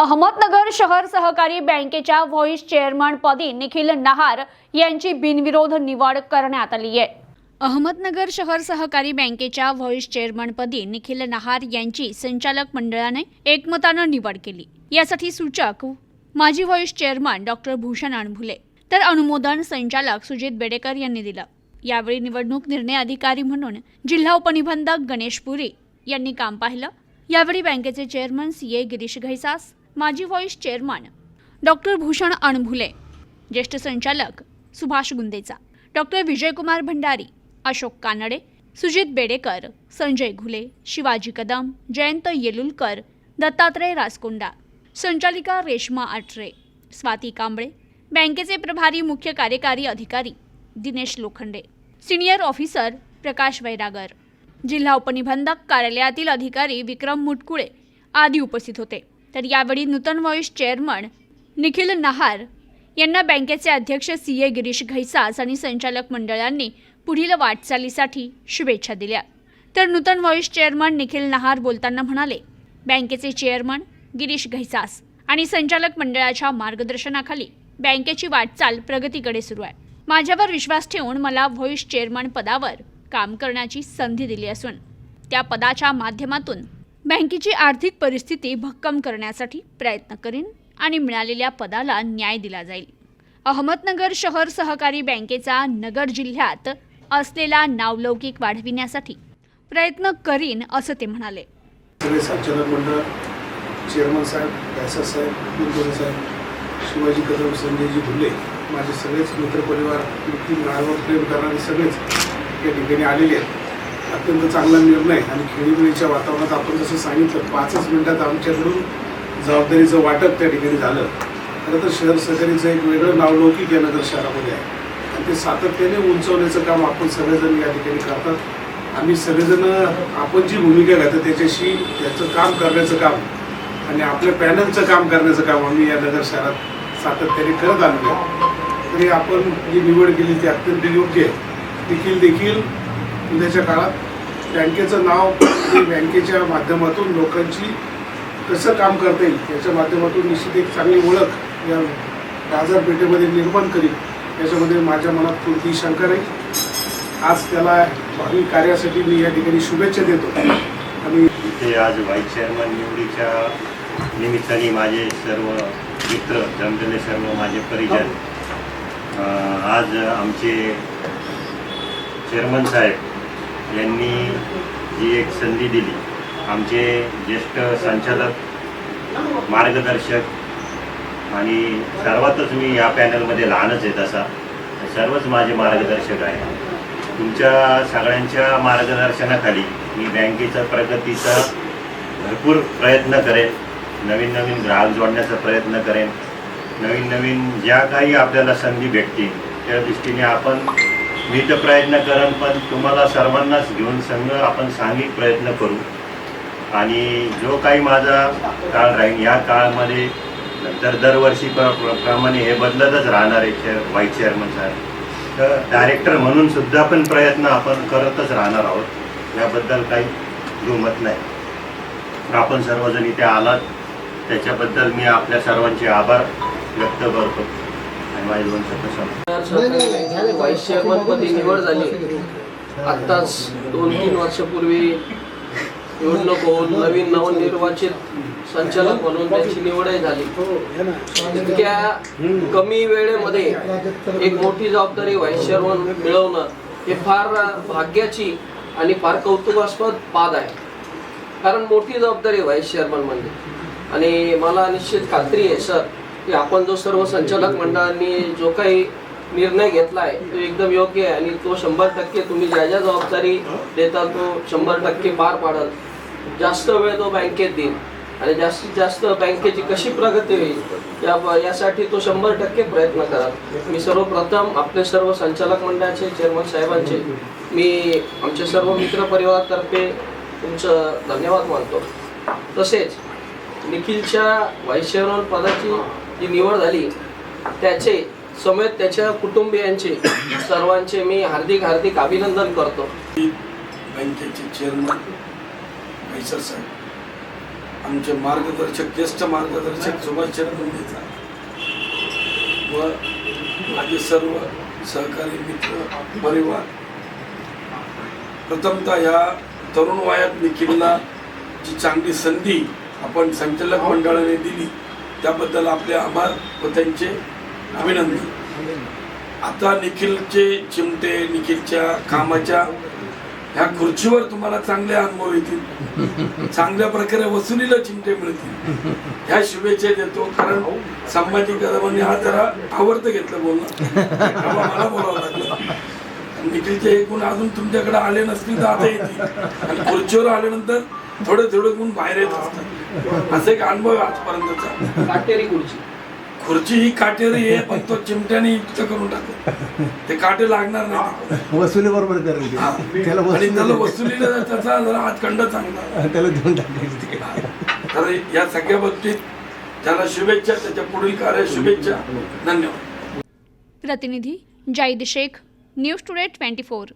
अहमदनगर शहर सहकारी बँकेच्या व्हॉइस चेअरमन पदी निखिल नहार यांची बिनविरोध निवड करण्यात आली आहे. अहमदनगर शहर सहकारी बँकेच्या व्हॉइस चेअरमनपदी निखिल नहार यांची संचालक मंडळाने एकमतानं निवड केली. यासाठी सूचक माजी vice chairman doctor Bhushan Anbhule तर अनुमोदन संचालक सुजित बेडेकर यांनी दिलं. यावेळी निवडणूक निर्णय अधिकारी म्हणून जिल्हा उपनिबंधक गणेश पुरी यांनी काम पाहिलं. यावेळी बँकेचे chairman C A Girish Ghaisas माजी vice chairman doctor Bhushan Anbhule ज्येष्ठ संचालक सुभाष गुंदेचा डॉक्टर विजयकुमार भंडारी अशोक कानडे सुजित बेडेकर संजय घुले शिवाजी कदम जयंत येलुलकर दत्तात्रय रासकोंडा संचालिका रेश्मा आठरे स्वाती कांबळे बँकेचे प्रभारी मुख्य कार्यकारी अधिकारी दिनेश लोखंडे सिनियर ऑफिसर प्रकाश वैरागर जिल्हा उपनिबंधक कार्यालयातील अधिकारी विक्रम मुटकुळे आदी उपस्थित होते. तर यावेळी नूतन व्हॉईस चेअरमन निखिल नहार यांना बँकेचे अध्यक्ष सी ए गिरीश घैसास आणि संचालक मंडळांनी पुढील वाटचालीसाठी शुभेच्छा दिल्या. तर नूतन व्हॉईस चेअरमन निखिल नहार बोलताना म्हणाले बँकेचे चेअरमन गिरीश घैसास आणि संचालक मंडळाच्या मार्गदर्शनाखाली बँकेची वाटचाल प्रगतीकडे सुरू आहे. माझ्यावर विश्वास ठेवून मला व्हॉईस चेअरमन पदावर काम करण्याची संधी दिली असून त्या पदाच्या माध्यमातून बँकेची आर्थिक परिस्थिती भक्कम करण्यासाठी प्रयत्न करीन आणि मिळालेल्या पदाला न्याय दिला जाईल. अहमदनगर शहर सहकारी बँकेचा नगर जिल्ह्यात असलेला नावलौकिक वाढविण्यासाठी प्रयत्न करीन असं ते म्हणाले. संचालक मंडळ चेअरमन साहेब व्यासा साहेब कुलगुरू साहेब शिवाजी कदम संजयजी भुले माझे सगळेच मित्रपरिवार व्यक्ती नाळावर प्रेम करणारे सगळेच या ठिकाणी आलेले आहेत. अत्यंत चांगला निर्णय आणि खेळीमेळीच्या वातावरणात आपण जसं सांगितलं पाचच मिनिटात आमच्याकडून जबाबदारीचं वाटप त्या ठिकाणी झालं. खरं तर शहर सहकारीचं एक वेगळं नावलौकिक या नगर शहरामध्ये आहे. आणि ते सातत्याने उंचवण्याचं काम आपण सगळेजण या ठिकाणी करतात. आम्ही सगळेजण आपण जी भूमिका घेतो त्याच्याशी त्याचं काम करण्याचं काम आणि आपल्या पॅनलचं काम करण्याचं काम आम्ही या नगर शहरात सातत्याने करत आलेलो आहे. तरी आपण जी निवड केली ती अत्यंत योग्य आहे. देखील देखील उद्याच्या काळात बँकेचं नाव बँकेच्या माध्यमातून लोकांची कसं काम करता येईल याच्या माध्यमातून निश्चित एक चांगली ओळख या बाजारपेठेमध्ये निर्माण करील याच्यामध्ये माझ्या मनात कोणतीही शंका नाही. आज त्याला भावी कार्यासाठी मी या ठिकाणी शुभेच्छा देतो. आणि इथे आज व्हाईस चेअरमन निवडीच्या निमित्ताने माझे सर्व मित्र जमलेले सर्व माझे परिजन अं, आज आमचे चेअरमन साहेब यांनी जी एक संधी दिली. आमचे ज्येष्ठ संचालक मार्गदर्शक आणि सर्वातच मी या पॅनलमध्ये लहानच येत असा. सर्वच माझे मार्गदर्शक आहे तुमच्या सगळ्यांच्या मार्गदर्शनाखाली मी बँकेचा प्रगतीचा भरपूर प्रयत्न करेन. नवीन नवीन ग्राहक जोडण्याचा प्रयत्न करेन. नवीन नवीन ज्या काही आपल्याला संधी भेटतील त्या दृष्टीने आपण मी तर प्रयत्न करेन पण तुम्हाला सर्वांनाच घेऊन संघ आपण सांघिक प्रयत्न करू. आणि जो काही माझा काळ राहील या काळामध्ये नंतर दरवर्षी प्र प्र- प्रमाणे हे बदलतच राहणार आहे चेअर व्हाईस चेअरमन साहेब. तर डायरेक्टर म्हणून सुद्धा पण प्रयत्न आपण करतच राहणार आहोत. याबद्दल काही दुमत नाही. आपण सर्वजण इथे आलात. त्याच्याबद्दल मी आपल्या सर्वांचे आभार व्यक्त करतो. आणि माझे निवड झाली. आत्ताच दोन तीन वर्षापूर्वी निवडणूक होऊन नवीन नवनिर्वाचित संचालक म्हणून त्यांची निवडही झाली. इतक्या कमी वेळेमध्ये एक मोठी जबाबदारी व्हाईस चेअरमन मिळवणं हे फार भाग्याची आणि फार कौतुकास्पद बाब आहे. कारण मोठी जबाबदारी व्हाईस चेअरमन म्हणजे आणि मला निश्चित खात्री आहे सर की आपण जो सर्व संचालक मंडळांनी जो काही निर्णय घेतला आहे तो एकदम योग्य आहे आणि तो शंभर टक्के तुम्ही ज्या ज्या जबाबदारी देता तो शंभर टक्के पार पाडाल. जास्त वेळ तो बँकेत देईल आणि जास्तीत जास्त बँकेची कशी प्रगती होईल या यासाठी तो शंभर टक्के प्रयत्न कराल. मी सर्वप्रथम आपले सर्व संचालक मंडळाचे चेअरमन साहेबांचे मी आमचे सर्व मित्र परिवारातर्फे तुमचं धन्यवाद मानतो. तसेच निखिलच्या व्हाईस चेअरमन पदाची जी निवड झाली त्याचे समेत त्याच्या कुटुंबियांचे सर्वांचे मी हार्दिक हार्दिक अभिनंदन करतो. बँकेचे चेअरमन कैसर साहेब आमचे मार्गदर्शक ज्येष्ठ मार्गदर्शक सुभाषचंद्र मुंडेचा व माझे सर्व सहकारी मित्र परिवार. प्रथमतः ह्या तरुण वयात निखिलला जी चांगली संधी आपण संचालक मंडळाने दिली त्याबद्दल आपले आभार व त्यांचे अभिनंदन. आता निखिलचे चिमटे निखिलच्या कामाच्या ह्या खुर्चीवर तुम्हाला चांगले अनुभव येतील. चांगल्या प्रकारे वसुलीला चिमटे मिळतील. ह्या शुभेच्छा देतो. कारण संभाजी कदमांनी हा जरा आवडतं घेतलं बोलणं. मला बोलावं लागलं. निखिलचे हे गुण अजून तुमच्याकडे आले नसतील तर आता येतील. आणि खुर्चीवर आल्यानंतर थोडे थोडे गुण बाहेर येत असतात. असा एक अनुभव आहे आजपर्यंतचा. काटेरी खुर्ची. खुर्ची ही काटेरी आहे पण तो चिमट्याने युक्त करून टाकतो. ते काटे लागणार नाही. वसुली बरोबर करेल. हा. त्याला वसुली वसुलीला त्याचा जरा हातखंड चांगला त्याला देऊन टाकायचं. तर या सगळ्या बाबतीत त्याला शुभेच्छा त्याच्या पुढील कार्य शुभेच्छा. धन्यवाद. प्रतिनिधी Zaid Shaikh news today twenty four.